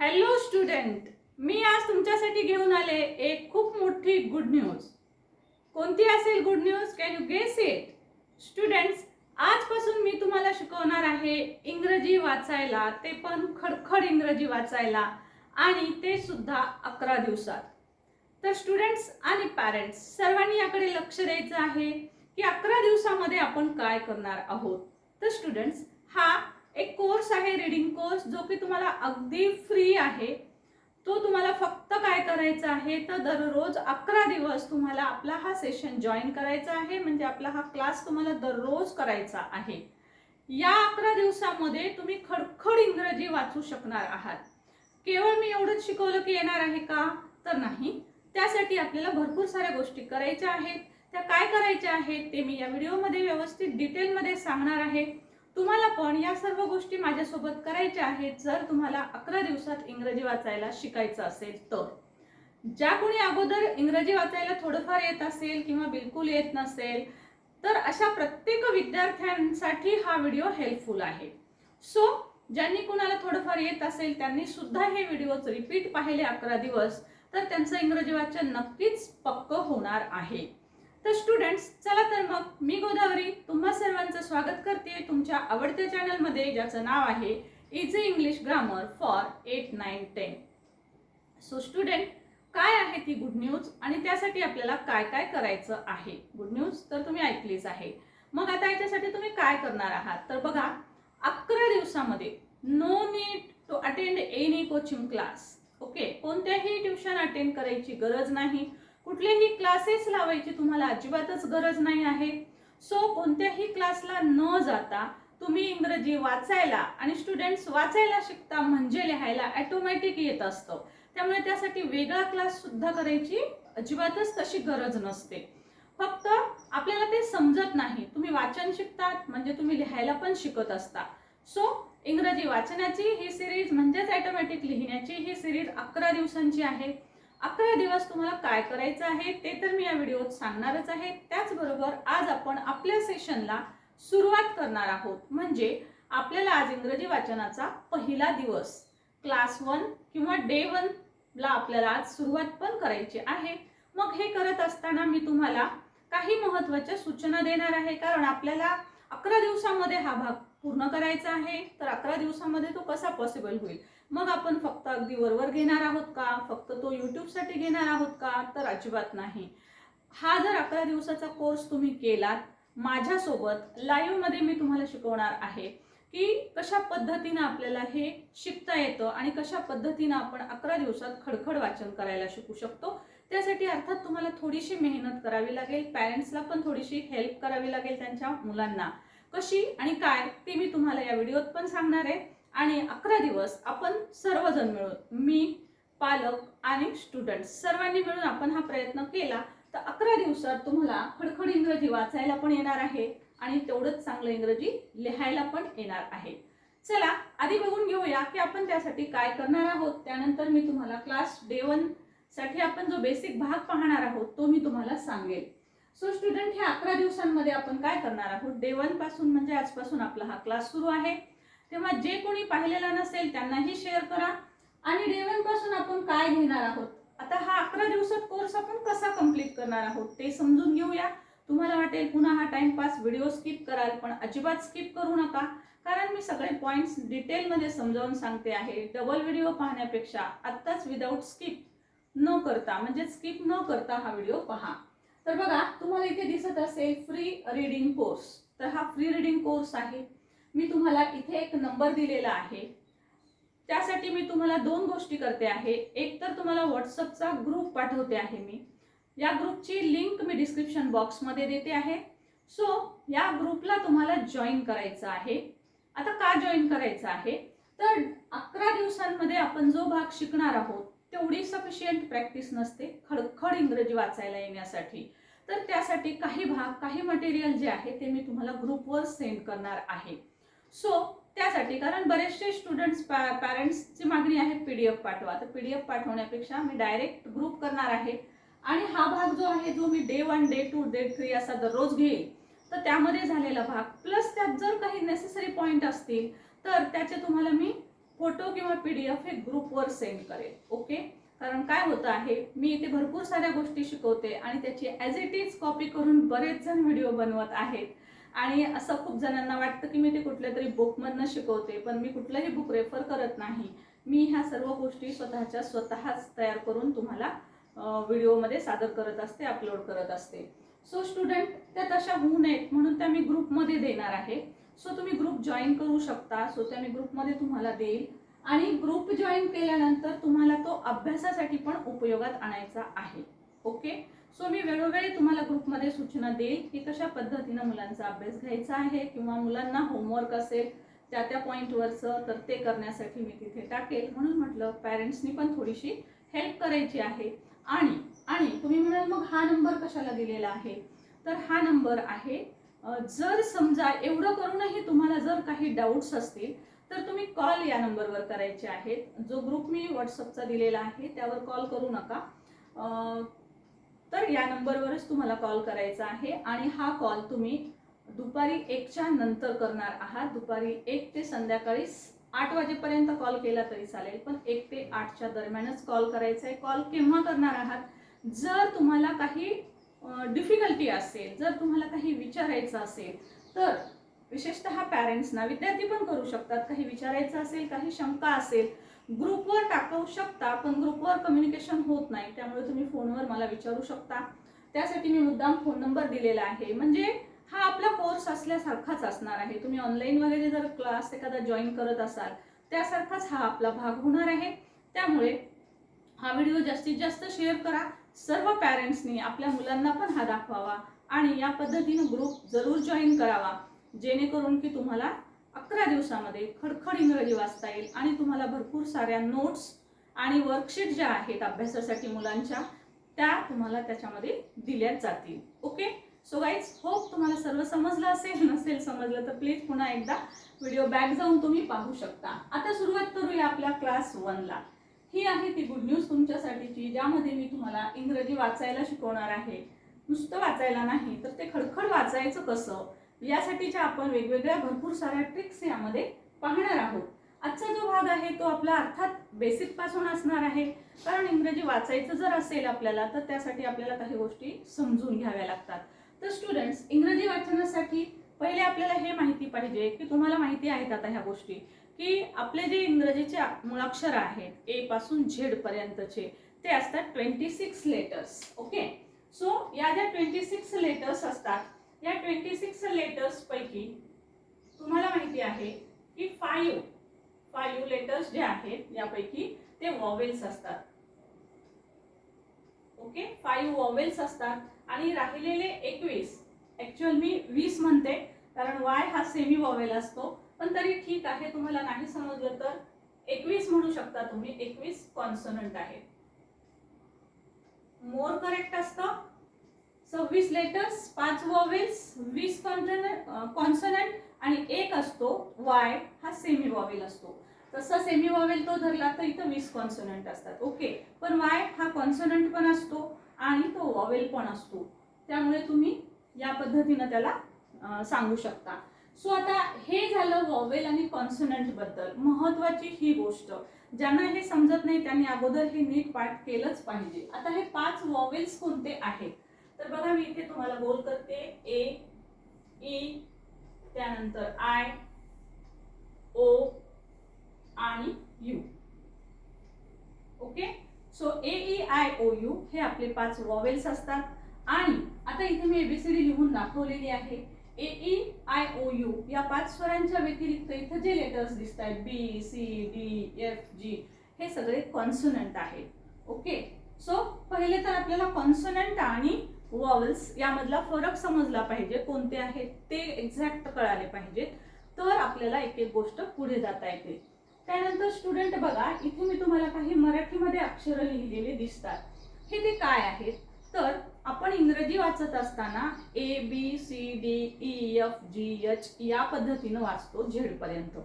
Hello student मी आज तुमच्यासाठी घेऊन आले एक खूप मोठी गुड न्यूज कोणती असेल good news can you guess it students आजपासून मी तुम्हाला शिकवणार आहे इंग्रजी वाचायला ते पण खडखड इंग्रजी वाचायला आणि ते सुद्धा अकरा दिवसात. तर स्टुडंट्स आणि पॅरेंट्स सर्वांनी याकडे लक्ष द्यायचं आहे की अकरा दिवसामध्ये आपण काय करणार आहोत. तर स्टुडंट्स हा एक कोर्स आहे रीडिंग कोर्स जो की तुम्हाला अगदी फ्री आहे. तो तुम्हाला फक्त काय करायचा आहे तर दररोज अकरा दिवस तुम्हाला आपला हा सेशन जॉईन करायचा आहे. म्हणजे आपला हा क्लास तुम्हाला दररोज करायचा आहे. या अकरा दिवसामध्ये तुम्ही खडखड इंग्रजी वाचू शकणार आहात. केवळ मी एवढंच शिकवलं की येणार आहे का? तर नाही. त्यासाठी आपल्याला भरपूर साऱ्या गोष्टी करायच्या आहेत. त्या काय करायच्या आहेत ते मी या व्हिडिओमध्ये व्यवस्थित डिटेलमध्ये सांगणार आहे. तुम्हाला पण या सर्व गोष्टी माझ्यासोबत करायच्या आहेत जर तुम्हाला अकरा दिवसात इंग्रजी वाचायला शिकायचं असेल तर. ज्या कोणी अगोदर इंग्रजी वाचायला थोडंफार येत असेल किंवा बिलकुल येत नसेल तर अशा प्रत्येक विद्यार्थ्यांसाठी हा व्हिडिओ हेल्पफुल आहे. सो ज्यांनी कुणाला थोडंफार येत असेल त्यांनी सुद्धा हे व्हिडिओज रिपीट पाहिले अकरा दिवस तर त्यांचं इंग्रजी वाचन नक्कीच पक्क होणार आहे. तर स्टुडंट्स चला तर मग मी गोदावरी तुम्हा सर्वांचं स्वागत करते तुमच्या आवडत्या चॅनलमध्ये ज्याचं नाव आहे easy English grammar for eight nine ten so student काय आहे ती गुड न्यूज आणि त्यासाठी आपल्याला काय काय करायचं आहे? गुड न्यूज तर तुम्ही ऐकलीच आहे. मग आता याच्यासाठी तुम्ही काय करणार आहात? तर बघा अकरा दिवसामध्ये no need to attend any coaching class okay कोणत्याही ट्युशन अटेंड करायची गरज नाही. कुठलेही क्लासेस लावायची तुम्हाला अजिबातच गरज नाही आहे. सो कोणत्याही क्लासला न जाता तुम्ही इंग्रजी वाचायला आणि स्टुडंट्स वाचायला शिकता म्हणजे लिहायला ॲटोमॅटिक येत असतं. त्यामुळे त्यासाठी वेगळा क्लास सुद्धा करायची अजिबातच तशी गरज नसते. फक्त आपल्याला ते समजत नाही. तुम्ही वाचन शिकतात म्हणजे तुम्ही लिहायला पण शिकत असता. सो इंग्रजी वाचनाची ही सिरीज म्हणजेच ॲटोमॅटिक लिहिण्याची ही सिरीज अकरा दिवसांची आहे. अकरा दिवस तुम्हाला काय करायचं आहे ते तर मी या व्हिडिओत सांगणारच आहे. त्याचबरोबर आज आपण आपल्या सेशनला सुरुवात करणार आहोत. म्हणजे आपल्याला आज इंग्रजी वाचनाचा पहिला दिवस क्लास वन किंवा डे वन ला आपल्याला आज सुरुवात पण करायची आहे. मग हे करत असताना मी तुम्हाला काही महत्त्वाच्या सूचना देणार आहे. कारण आपल्याला अकरा दिवसामध्ये हा भाग पूर्ण करायचा आहे. तर अकरा दिवसामध्ये तो कसा पॉसिबल होईल? मग आपण फक्त अगदी वरवर घेणार आहोत का? फक्त तो यूट्यूबसाठी घेणार आहोत का? तर अजिबात नाही. हा जर अकरा दिवसाचा कोर्स तुम्ही केलात माझ्यासोबत लाईव्हमध्ये मी तुम्हाला शिकवणार आहे की कशा पद्धतीनं आपल्याला हे शिकता येतं आणि कशा पद्धतीनं आपण अकरा दिवसात खडखड वाचन करायला शिकू शकतो. त्यासाठी अर्थात तुम्हाला थोडीशी मेहनत करावी लागेल पॅरेंट्सला पण थोडीशी हेल्प करावी लागेल त्यांच्या मुलांना. कशी आणि काय ते मी तुम्हाला या व्हिडिओत पण सांगणार आहे. आणि अकरा दिवस आपण सर्वजण मिळून मी पालक आणि स्टुडंट्स सर्वांनी मिळून आपण हा प्रयत्न केला तर अकरा दिवसात तुम्हाला खडखड इंग्रजी वाचायला पण येणार आहे आणि तेवढंच चांगलं इंग्रजी लिहायला पण येणार आहे. चला आधी बघून घेऊया की आपण त्यासाठी काय करणार आहोत. त्यानंतर मी तुम्हाला क्लास डे वनसाठी आपण जो बेसिक भाग पाहणार आहोत तो मी तुम्हाला सांगेल. सो स्टुडंट हे अकरा दिवसांमध्ये आपण काय करणार आहोत? डे वनपासून म्हणजे आजपासून आपला हा क्लास सुरू आहे. तेव्हा जे कोणी पाहिलेला नसेल त्यांनाही शेअर करा. आणि डे आपण काय घेणार आहोत? आता हा अकरा दिवसात कोर्स आपण कसा कंप्लीट करणार आहोत ते समजून घेऊया. तुम्हाला वाटेल पुन्हा हा टाइमपास व्हिडिओ स्किप कराल पण अजिबात स्किप करू नका. कारण मी सगळे पॉईंट्स डिटेलमध्ये समजावून सांगते आहे. डबल व्हिडिओ पाहण्यापेक्षा आत्ताच विदाऊट स्किप न करता म्हणजे स्किप न करता हा व्हिडिओ पहा. तर बघा तुम्हाला इथे दिसत असेल फ्री रीडिंग कोर्स तर हा फ्री रीडिंग कोर्स आहे. मी तुम्हाला इथे एक नंबर दिलेला आहे. त्यासाठी मी तुम्हाला दोन गोष्टी करते आहे. एक तर तुम्हाला व्हॉट्सअपचा ग्रुप पाठवते आहे मी. या ग्रुपची लिंक मी डिस्क्रिप्शन बॉक्समध्ये देते आहे. सो या ग्रुपला तुम्हाला जॉईन करायचं आहे. आता का जॉईन करायचं आहे? तर अकरा दिवसांमध्ये आपण जो भाग शिकणार आहोत तेवढी सफिशियंट प्रॅक्टिस नसते. खडखड इंग्रजी वाचायला येण्यासाठी. तर त्यासाठी काही भाग काही मटेरियल जे आहे ते मी तुम्हाला ग्रुपवर सेंड करणार आहे. सो त्यासाठी कारण बरेचसे स्टुडंट्स पॅ पॅरेंट्सची मागणी आहे पी डी एफ पाठवा. तर पी डी एफ पाठवण्यापेक्षा मी डायरेक्ट ग्रुप करणार आहे. आणि हा भाग जो आहे जो मी day one day two day three असा दररोज घेईल तर त्यामध्ये झालेला भाग. प्लस त्यात जर काही नेसेसरी पॉईंट असतील तर त्याचे तुम्हाला मी फोटो किंवा पी डी एफ हे ग्रुपवर सेंड करेल. ओके कारण काय होतं आहे मी इथे भरपूर साऱ्या गोष्टी शिकवते आणि त्याची ॲज इट इज कॉपी करून बरेच जण व्हिडिओ बनवत आहेत. आणि असं खूप जणांना वाटतं की मी ते कुठल्या तरी बुकमधनं शिकवते पण मी कुठलंही बुक रेफर करत नाही. मी ह्या सर्व गोष्टी स्वतःच्या स्वतःच तयार करून तुम्हाला व्हिडिओमध्ये सादर करत असते अपलोड करत असते. सो स्टुडंट त्या तशा होऊ नयेत म्हणून त्या मी ग्रुपमध्ये देणार आहे. सो तुम्ही ग्रुप जॉईन करू शकता सो त्या मी ग्रुपमध्ये तुम्हाला देईल. आणि ग्रुप जॉईन केल्यानंतर तुम्हाला तो अभ्यासासाठी पण उपयोगात आणायचा आहे. ओके सो मी वेळोवेळी तुम्हाला ग्रुपमध्ये सूचना देईल की कशा पद्धतीनं मुलांचा अभ्यास घ्यायचा आहे किंवा मुलांना होमवर्क असेल त्या त्या पॉईंटवरचं तर ते करण्यासाठी मी तिथे टाकेल. म्हणून म्हटलं पॅरेंट्सनी पण थोडीशी हेल्प करायची आहे. आणि आणि तुम्ही म्हणाल मग हा नंबर कशाला दिलेला आहे? तर हा नंबर आहे जर समजा एवढं करूनही तुम्हाला जर काही डाऊट्स असतील तर तुम्ही कॉल या नंबरवर करायचे आहेत. जो ग्रुप मी व्हॉट्सअपचा दिलेला आहे त्यावर कॉल करू नका. तर या नंबरवरच तुम्हाला कॉल करायचा आहे आणि हा कॉल तुम्ही दुपारी एकच्या नंतर करणार आहात. दुपारी एक ते संध्याकाळी आठ वाजेपर्यंत कॉल केला तरी चालेल पण एक ते आठच्या दरम्यानच कॉल करायचा आहे कॉल केव्हा करणार आहात? जर तुम्हाला काही डिफिकल्टी असेल जर तुम्हाला काही विचारायचं असेल तर विशेषतः पॅरेंट्सना विद्यार्थी पण करू शकतात. काही विचारायचं असेल काही शंका असेल ग्रुपवर टाकवू शकता पण ग्रुपवर कम्युनिकेशन होत नाही. त्यामुळे तुम्ही फोनवर मला विचारू शकता. त्यासाठी मी मुद्दाम फोन नंबर दिलेला आहे. म्हणजे हा आपला कोर्स असल्यासारखाच असणार आहे. तुम्ही ऑनलाईन वगैरे जर क्लास एखादा जॉईन करत असाल त्यासारखाच हा आपला भाग होणार आहे. त्यामुळे हा व्हिडिओ जास्तीत जास्त शेअर करा. सर्व पॅरेंट्सनी आपल्या मुलांना पण हा दाखवावा. आणि या पद्धतीनं ग्रुप जरूर जॉईन करावा. जेणेकरून की तुम्हाला अकरा दिवसामध्ये खडखड इंग्रजी वाचता येईल आणि तुम्हाला भरपूर साऱ्या नोट्स आणि वर्कशीट ज्या आहेत अभ्यासासाठी मुलांच्या त्या तुम्हाला त्याच्यामध्ये दिल्या जातील. ओके सो गाईज होप तुम्हाला सर्व समजलं असेल नसेल समजलं तर प्लीज पुन्हा एकदा व्हिडिओ बॅक जाऊन तुम्ही पाहू शकता. आता सुरुवात करूया आपल्या क्लास वनला ही आहे ती गुड न्यूज तुमच्यासाठीची ज्यामध्ये मी तुम्हाला इंग्रजी वाचायला शिकवणार आहे. नुसतं वाचायला नाही तर ते खडखड वाचायचं कसं? यासाठीच्या आपण वेगवेगळ्या भरपूर साऱ्या ट्रिक्स यामध्ये पाहणार आहोत. आजचा जो भाग आहे तो आपला अर्थात बेसिकपासून असणार आहे. कारण इंग्रजी वाचायचं जर असेल आपल्याला तर त्यासाठी आपल्याला काही गोष्टी समजून घ्याव्या लागतात. तर स्टुडंट्स इंग्रजी वाचनासाठी पहिले आपल्याला हे माहिती पाहिजे की तुम्हाला माहिती आहेत आता ह्या गोष्टी की आपले जे इंग्रजीचे मुळाक्षर आहेत ए पासून झेड पर्यंतचे ते असतात twenty six letters okay so या ज्या ट्वेंटी सिक्स लेटर्स असतात या ट्वेंटी सिक्स लेटर्स पैकी तुम्हाला माहिती आहे की फाईव्ह फाईव्ह लेटर्स जे आहेत यापैकी ते वॉवेल्स असतात. ओके फाईव्ह वॉवेल्स असतात आणि राहिलेले एकवीस ॲक्च्युअल मी वीस म्हणते कारण वाय हा सेमी वॉवेल असतो. पण तरी ठीक आहे तुम्हाला नाही समजलं तर एकवीस म्हणू शकता तुम्ही. एकवीस कॉन्सनंट आहे. मोर करेक्ट असतं सव्वीस लेटर्स पाच वॉवेल्स वीस कॉन्सनंट आणि एक असतो वाय हा सेमी वॉवेल असतो. तसा सेमी वॉवेल तो धरला तर इथं वीस कॉन्सनंट असतात. ओके पण वाय हा कॉन्सनंट पण असतो आणि तो वॉवेल पण असतो. त्यामुळे तुम्ही या पद्धतीनं त्याला सांगू शकता. सो आता हे झालं वॉवेल आणि कॉन्सनंटबद्दल बद्दल. ही गोष्ट. ज्यांना हे समजत नाही त्यांनी अगोदर हे नीट पाठ केलंच पाहिजे. आता हे पाच वॉवेल्स कोणते आहेत? तर बघा मी इथे तुम्हाला गोल करते. ए ई e, त्यानंतर आय ओ आणि U okay so A E I O U हे आपले पाच वॉवेल्स असतात. आणि आता इथे मी एबीसीडी लिहून दाखवलेली आहे. A E I O U या पाच स्वरांच्या व्यतिरिक्त इथं जे लेटर्स दिसत आहेत B C D F G हे सगळे कॉन्सोनंट आहेत. ओके सो पहिले तर आपल्याला कॉन्सोनंट आणि वॉवल्स यामधला फरक समजला पाहिजे कोणते आहेत ते एक्झॅक्ट कळाले पाहिजेत तर आपल्याला एक एक गोष्ट पुढे जाता येते. त्यानंतर स्टुडंट बघा इथे मी तुम्हाला काही मराठीमध्ये अक्षरं लिहिलेली दिसतात. हे ते काय आहेत? तर आपण इंग्रजी वाचत असताना A B C D E F G H या पद्धतीनं वाचतो झेडपर्यंत.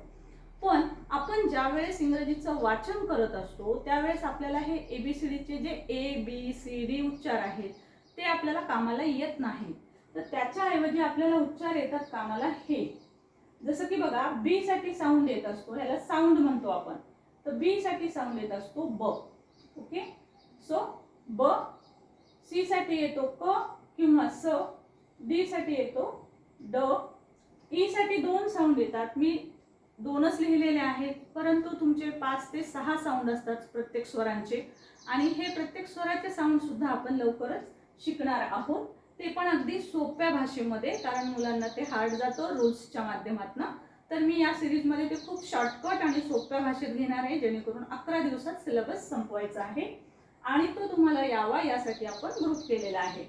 पण आपण ज्या वेळेस इंग्रजीचं वाचन करत असतो त्यावेळेस आपल्याला हे एबीसीडीचे जे ए बी सी डी उच्चार आहेत ते आपल्याला कामाला येत नाही. तर त्याच्याऐवजी आपल्याला उच्चार येतात कामाला हे. जसं की बघा बी साठी साऊंड येत असतो ह्याला साऊंड म्हणतो आपण. तर बी साठी साऊंड येत असतो ब. ओके सो ब सी साठी येतो क किंवा स डी साठी येतो ड. ई साठी दोन साऊंड येतात. मी दोनच लिहिलेले आहेत परंतु तुमचे पाच ते सहा साऊंड असतात प्रत्येक स्वरांचे. आणि हे प्रत्येक स्वराचे साऊंड सुद्धा आपण लवकरच शिकणार आहोत. ते पण अगदी सोप्या भाषेमध्ये कारण मुलांना ते हार्ड जातं रूल्सच्या माध्यमातून. तर मी या सिरीजमध्ये ते खूप शॉर्टकट आणि सोप्या भाषेत घेणार आहे जेणेकरून अकरा दिवसात सिलेबस संपवायचा आहे आणि तो तुम्हाला यावा यासाठी आपण ग्रुप केलेला आहे.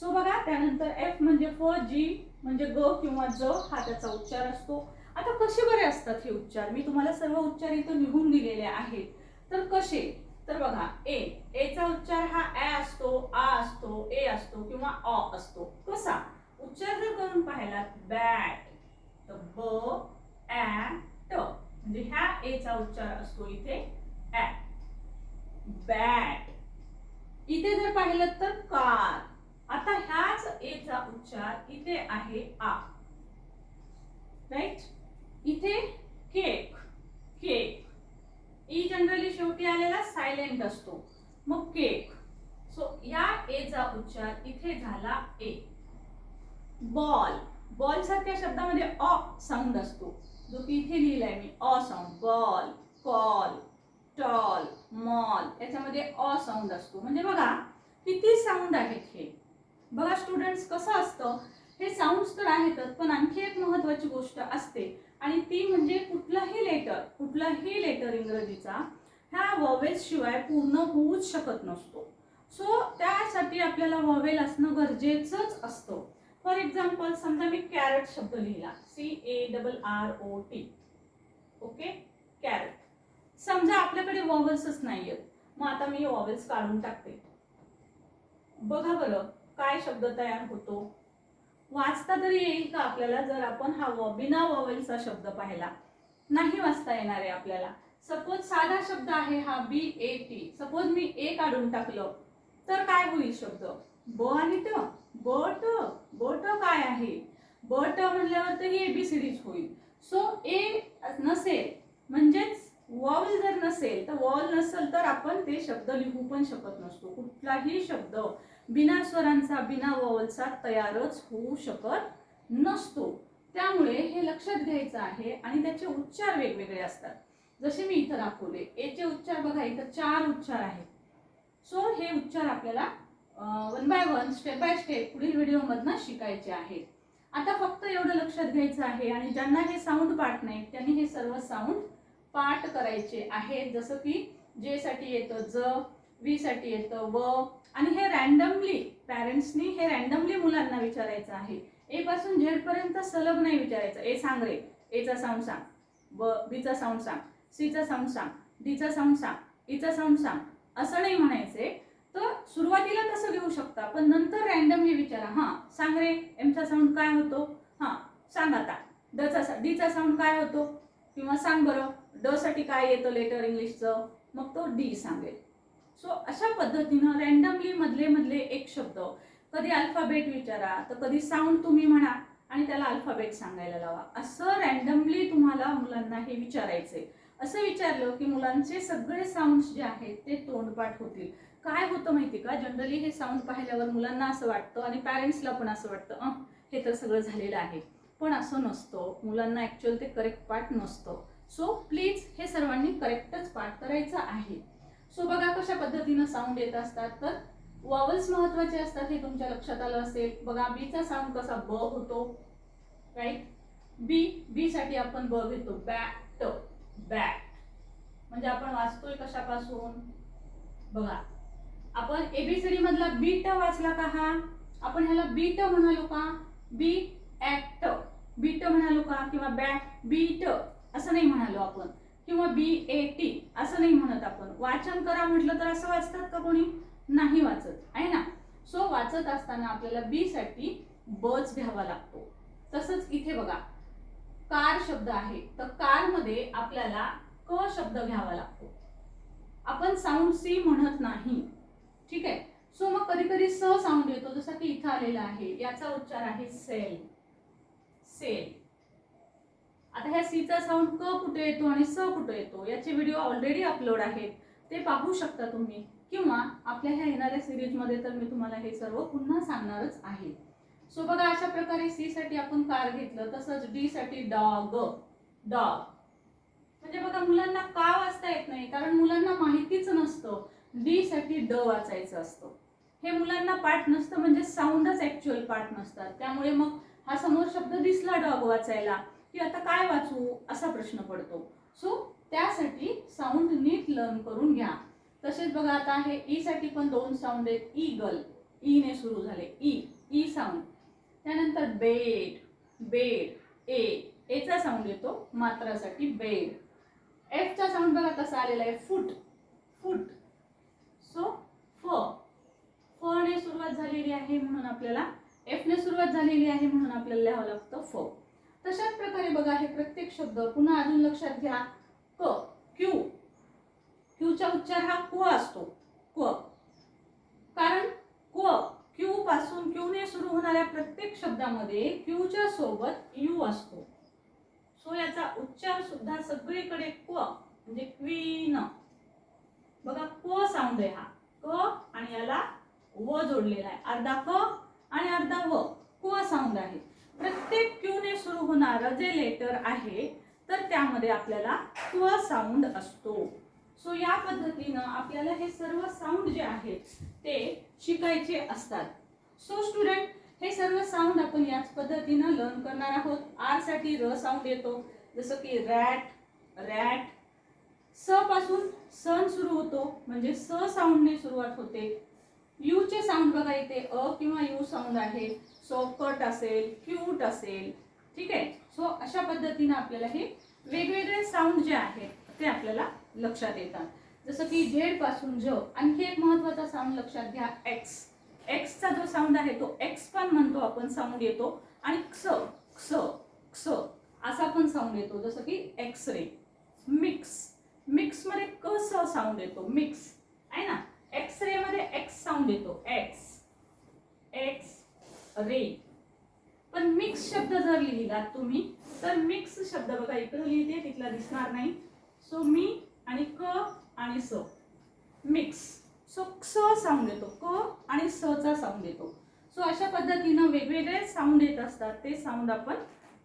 सो बघा त्यानंतर एफ म्हणजे फ जी म्हणजे ग किंवा ज हा त्याचा उच्चार असतो. आता कसे बरे असतात हे उच्चार? मी तुम्हाला सर्व उच्चार इथं लिहून दिलेले आहेत. तर कसे? तर बघा ए एचा उच्चार हा ए असतो आ असतो ए असतो किंवा अ असतो. कसा? उच्चार जर करून पाहिला बॅट तर ब ऍ ट म्हणजे ह्या एचा उच्चार असतो इथे ऍ बॅट इथे जर पाहिलं तर कार आता ह्याच एचा उच्चार इथे आहे आ. राईट इथे cake cake E E generally शेवटी आलेला सायलेंट असतो. मग केक सो या एचा उच्चार इथे झाला ए बॉल बॉल सारख्या शब्दामध्ये अ साऊंड असतो. जो की इथे लिहिलाय मी अ sound ball call tall mall याच्यामध्ये अ साऊंड असतो. म्हणजे बघा किती साऊंड आहेत हे. बघा स्टुडंट्स कसं असतं? हे साऊंड्स तर आहेतच पण आणखी एक महत्वाची गोष्ट असते. आणि ती म्हणजे कुठलाही लेटर कुठलाही लेटर इंग्रजीचा ह्या वॉवेल्स शिवाय पूर्ण होऊच शकत नसतो. सो त्यासाठी आपल्याला वॉवेल असणं गरजेचंच असतं. फॉर एक्झाम्पल समजा मी कॅरेट शब्द लिहिला. C A double R O T okay carrot समजा आपल्याकडे वॉवेल्सच नाही आहेत मग आता मी वॉवेल्स काढून टाकते. बघा बरं काय शब्द तयार होतो? वाचता तरी येईल का आपल्याला? जर आपण हा व बिना वॉवेलचा शब्द पाहिला नाही वाचता येणार आहे आपल्याला. सपोज साधा शब्द आहे हा बी ए टी. सपोज मी ए काढून टाकलं तर काय होईल शब्द? ब आणि ट. बट बट काय आहे? बट ट म्हणल्यावर तर ही एबीसीडीच होईल. सो ए नसेल म्हणजेच वॉल जर नसेल तर वॉल नसेल तर आपण ते शब्द लिहू पण शकत नसतो. कुठलाही शब्द. बिना स्वरांचा बिना वॉवलचा तयारच होऊ शकत नसतो. त्यामुळे हे लक्षात घ्यायचं आहे आणि त्याचे उच्चार वेगवेगळे असतात. जसे मी इथं दाखवले याचे उच्चार बघा इथं चार उच्चार आहेत. सो हे उच्चार आपल्याला one by one step by step पुढील व्हिडिओमधनं शिकायचे आहेत. आता फक्त एवढं लक्षात घ्यायचं आहे आणि ज्यांना हे साऊंड पाठ नाही त्यांनी हे सर्व साऊंड पाठ करायचे आहेत. जसं की जे साठी येतं ज वी साठी येतं व आणि हे रॅन्डमली पॅरेंट्सनी हे रॅन्डमली मुलांना विचारायचं आहे. ए पासून झेड पर्यंत सलग नाही विचारायचं. ए सांग रे. एचा साऊंड सांग. ब बीचा साऊंड सांग. सीचा साऊंड सांग. डीचा साऊंड सांग. E ईचा साऊंड सांग. असं नाही म्हणायचे. तर सुरुवातीला तसं घेऊ शकता पण नंतर रॅन्डमली विचारा. हां सांग रे. एमचा साऊंड काय होतो? हां सांग आता. डचा डीचा साऊंड काय होतो? किंवा सांग बरं. ड साठी काय येतं लेटर इंग्लिशचं मग तो डी सांगेल. सो अशा पद्धतीनं रॅन्डमली मधले मधले एक शब्द कधी अल्फाबेट विचारा तर कधी साऊंड तुम्ही म्हणा आणि त्याला अल्फाबेट सांगायला लावा. असं रॅन्डमली तुम्हाला मुलांना हे विचारायचे असं विचारलं की मुलांचे सगळे साऊंड्स जे आहेत ते तोंडपाठ होतील. काय होतं माहिती का? जनरली हे साऊंड पाहिल्यावर मुलांना असं वाटतं आणि पॅरेंट्सला पण असं वाटतं अं हे तर सगळं झालेलं आहे. पण असं नसतं. मुलांना ॲक्च्युअल ते करेक्ट पाठ नसतं. सो प्लीज हे सर्वांनी करेक्टच पाठ करायचं आहे. सो बघा कशा पद्धतीनं साऊंड येत असतात. तर वॉवल्स महत्त्वाचे असतात हे तुमच्या लक्षात आलं असेल. बघा बीचा साऊंड कसा ब होतो. राईट बी बी साठी आपण ब घेतो. बॅट बॅट म्हणजे आपण वाचतोय कशापासून? बघा. आपण एबीसीडी मधला बीट वाचला का हा? आपण ह्याला बीट म्हणालो का? बी ऍक्ट बीट म्हणालो का? किंवा बॅट बीट असं नाही म्हणालो आपण. किंवा बी ए टी असं नाही म्हणत आपण. वाचन करा म्हटलं तर असं वाचतात का कोणी? नाही वाचत. आहे ना? सो वाचत असताना आपल्याला बी साठी बच घ्यावा लागतो. तसंच इथे बघा. कार शब्द आहे. तर कारमध्ये आपल्याला क शब्द घ्यावा लागतो. आपण साऊंड सी म्हणत नाही. ठीक आहे? सो मग कधी कधी स साऊंड येतो. जसा की इथं आलेला आहे. याचा उच्चार आहे सेल. सेल. आता ह्या सीचा साऊंड क कुठे येतो आणि स कुठे येतो याचे व्हिडिओ ऑलरेडी अपलोड आहेत. ते पाहू शकता तुम्ही. किंवा आपल्या ह्या येणाऱ्या सिरीजमध्ये तर मी तुम्हाला हे सर्व पुन्हा सांगणारच आहे. सो बघा अशा प्रकारे सी साठी आपण कार घेतलं तसंच डी साठी डॉग डॉग म्हणजे बघा मुलांना का वाचता येत नाही? कारण मुलांना माहितीच नसतं. डी साठी ड वाचायचं असतं. हे मुलांना पाठ नसतं म्हणजे साऊंडच ऍक्च्युअल पाठ नसतात. त्यामुळे मग हा समोर शब्द दिसला डॉग वाचायला. की आता काय वाचू असा प्रश्न पडतो. सो त्यासाठी साऊंड नीट लर्न करून घ्या. तसेच बघा आता हे ई साठी पण दोन साऊंड आहेत. ईगल गल ईने सुरू झाले. ई ई साऊंड त्यानंतर बेड बेड ए एचा साऊंड येतो. मात्रासाठी बेड एफचा साऊंड बघा कसा आलेला आहे. फुट फुट सो फ फने सुरुवात झालेली आहे म्हणून आपल्याला एफने सुरुवात झालेली आहे म्हणून आपल्याला लिहावं लागतं फ तशाच प्रकारे बघा हे प्रत्येक शब्द पुन्हा अजून लक्षात घ्या. क क्यू. क्यूचा उच्चार हा क्व असतो. क्व. कारण क्व क्यू पासून क्यू ने सुरू होणाऱ्या प्रत्येक शब्दामध्ये क्यूच्या सोबत यू असतो. सो याचा उच्चार सुद्धा सगळीकडे क्व म्हणजे क्वीन. बघा क्व साऊंड आहे हा. क आणि याला व जोडलेला आहे. अर्धा क आणि अर्धा व. क्व साऊंड आहे. प्रत्येक क्यू ने सुरू होणारं जे लेटर आहे तर त्यामध्ये आपल्याला क्व साऊंड असतो. सो या पद्धतीनं आपल्याला हे सर्व साऊंड जे आहेत ते शिकायचे असतात. सो स्टुडंट हे सर्व साऊंड आपण याच पद्धतीनं लर्न करणार आहोत. आरसाठी र साऊंड येतो. जसं की रॅट रॅट. स पासून सन सुरू होतो म्हणजे स साऊंडने सुरुवात होते. यू चे साऊंड बघा इथे अ किंवा यू साऊंड आहे. सोकट असेल क्यूट असेल ठीक आहे? सो अशा पद्धतीनं आपल्याला हे वेगवेगळे साऊंड जे आहेत ते आपल्याला लक्षात येतात. जसं की झेडपासून झ आणखी एक महत्त्वाचा साऊंड लक्षात घ्या एक्स एक्सचा जो साऊंड आहे तो एक्स पण म्हणतो आपण साऊंड येतो. आणि क्स क्स क्स असा पण साऊंड येतो जसं की एक्स रे मिक्स मिक्समध्ये क स साऊंड येतो? मिक्स आहे ना? एक्स रे मध्ये एक्स साऊंड येतो. एक्स एक्स रे पण मिक्स शब्द जर लिहिलात तुम्ही तर मिक्स शब्द बघा इकडं लिहिते तिथला दिसणार नाही. सो मी आणि क आणि स. मिक्स सो क्स साऊंड येतो. क आणि स चा साऊंड येतो. सो अशा पद्धतीनं वेगवेगळे साऊंड येत असतात. ते साऊंड आपण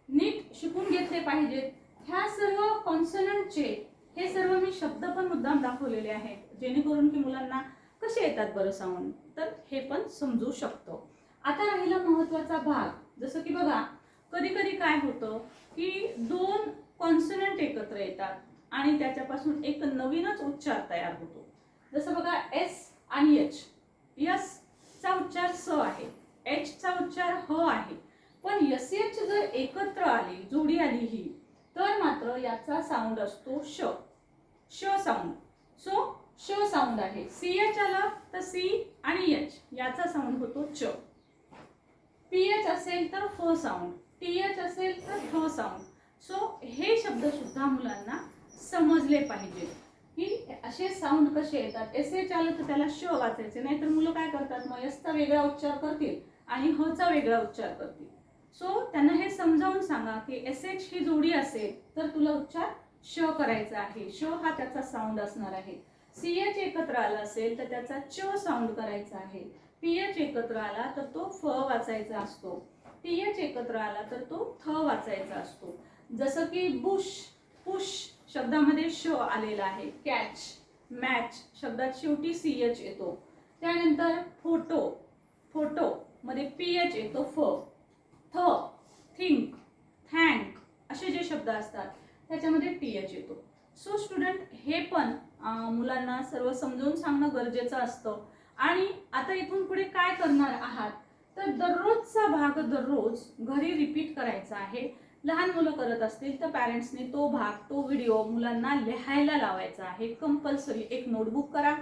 नीट शिकून घेतले पाहिजेत. ह्या सर्व कॉन्सनंटचे हे सर्व मी शब्द पण मुद्दाम दाखवलेले आहेत. जेणेकरून की मुलांना कसे येतात बरं साऊंड तर हे पण समजू शकतो. आता राहिला महत्त्वाचा भाग. जसं की बघा कधी कधी काय होतं की दोन कॉन्सनंट एकत्र येतात आणि त्याच्यापासून एक नवीनच उच्चार तयार होतो. जसं बघा एस आणि एच यस चा उच्चार स आहे. एच चा उच्चार ह आहे. पण यस एच जर एकत्र आली जोडी आली ही तर मात्र याचा साऊंड असतो श. श साऊंड सो श साऊंड आहे. सी एच आला तर सी आणि एच याचा साऊंड होतो च. पी एच असेल तर फ साऊंड टी एच असेल तर थ साऊंड सो हे शब्द सुद्धा मुलांना समजले पाहिजे. की असे साऊंड कसे येतात? एस एच आलं तर त्याला श वाचायचे. नाहीतर मुलं काय करतात? मग यसचा वेगळा उच्चार करतील आणि हचा वेगळा उच्चार करतील. सो त्यांना हे समजावून सांगा की एस एच ही जोडी असेल तर तुला उच्चार श करायचा आहे. श हा त्याचा साऊंड असणार आहे. सी एच एकत्र आला असेल तर त्याचा च साऊंड करायचा आहे. पी एच एकत्र आला तर तो फ वाचायचा असतो. पीएच एच एकत्र आला तर तो थ वाचायचा असतो. जसं की बुश पुश शब्दामध्ये श आलेला आहे. कॅच मॅच शब्दात शेवटी सी एच येतो. त्यानंतर फोटो फोटो मध्ये पी एच येतो फ. थ थिंक थँक असे जे शब्द असतात त्याच्यामध्ये पी एच येतो. सो स्टुडंट हे पण मुलांना सर्व समजून सांगणं गरजेचं असतं. आणि आता इथून पुढे काय करणार आहात? तर दररोजचा भाग दररोज घरी रिपीट करायचा आहे. लहान मुलं करत असतील तर पॅरेंट्सने तो भाग तो व्हिडिओ मुलांना लिहायला लावायचा आहे. कंपल्सरी एक नोटबुक करा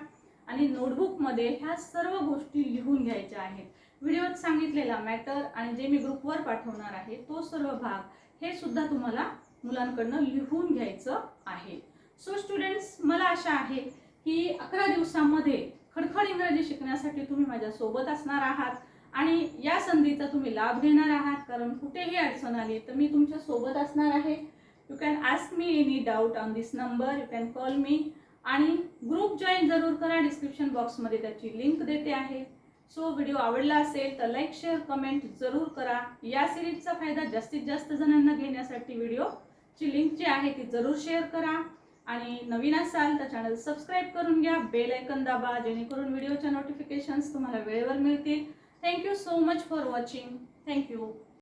आणि नोटबुकमध्ये ह्या सर्व गोष्टी लिहून घ्यायच्या आहेत. व्हिडिओत सांगितलेला मॅटर आणि जे मी ग्रुपवर पाठवणार आहे तो सर्व भाग हे सुद्धा तुम्हाला मुलांकडनं लिहून घ्यायचं आहे. सो स्टुडंट्स मला आशा आहे की अकरा दिवसामध्ये खडखड इंग्रजी शिकण्यासाठी तुम्ही माझ्या सोबत असणार आहात आणि या संधीचा तुम्ही लाभ घेणार आहात कारण कुठेही अडचण आली तर मी तुमच्यासोबत असणार आहे. You can ask me any doubt on this number you can call me आणि ग्रुप जॉईन जरूर करा डिस्क्रिप्शन बॉक्समध्ये त्याची लिंक देते आहे. सो व्हिडिओ आवडला असेल तर लाईक शेअर कमेंट जरूर करा. या सिरीजचा फायदा जास्तीत जास्त जणांना घेण्यासाठी व्हिडिओची लिंक जी आहे ती जरूर शेअर करा. आणि नवीन असाल तर चॅनल सबस्क्राईब करून घ्या बेल ऐकन दाबा जेणेकरून व्हिडिओच्या नोटिफिकेशन्स तुम्हाला वेळेवर मिळतील. Thank you so much for watching thank you